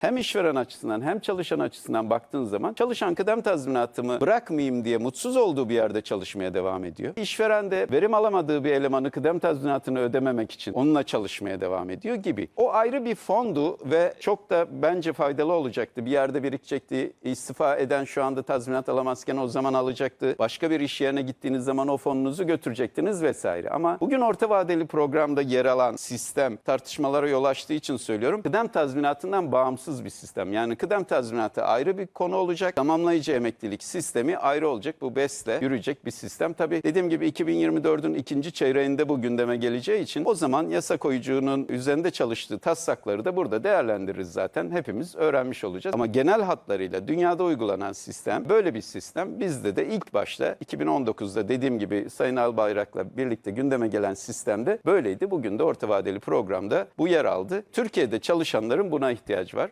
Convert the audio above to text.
hem işveren açısından hem çalışan açısından baktığın zaman çalışan kıdem tazminatımı bırakmayayım diye mutsuz olduğu bir yerde çalışmaya devam ediyor. İşveren de verim alamadığı bir elemanı kıdem tazminatını ödememek için onunla çalışmaya devam ediyor gibi. O ayrı bir fondu ve çok da bence faydalı olacaktı. Bir yerde birikecekti. İstifa eden şu anda tazminat alamazken o zaman alacaktı. Başka bir iş yerine gittiğiniz zaman o fonunuzu götürecektiniz vesaire. Ama bugün orta vadeli programda yer alan sistem tartışmalara yol açtığı için söylüyorum. Kıdem tazminatından bağımsız bir sistem. Yani kıdem tazminatı ayrı bir konu olacak. Tamamlayıcı emeklilik sistemi ayrı olacak. Bu BES'le yürüyecek bir sistem. Tabii dediğim gibi 2024'ün ikinci çeyreğinde bu gündeme geleceği için o zaman yasa koyucunun üzerinde çalıştığı taslakları da burada değerlendiririz zaten. Hepimiz öğrenmiş olacağız. Ama genel hatlarıyla dünyada uygulanan sistem böyle bir sistem. Bizde de ilk başta 2019'da dediğim gibi Sayın Albayrak'la birlikte gündeme gelen sistemde böyleydi. Bugün de orta vadeli programda bu yer aldı. Türkiye'de çalışanların buna ihtiyacı var.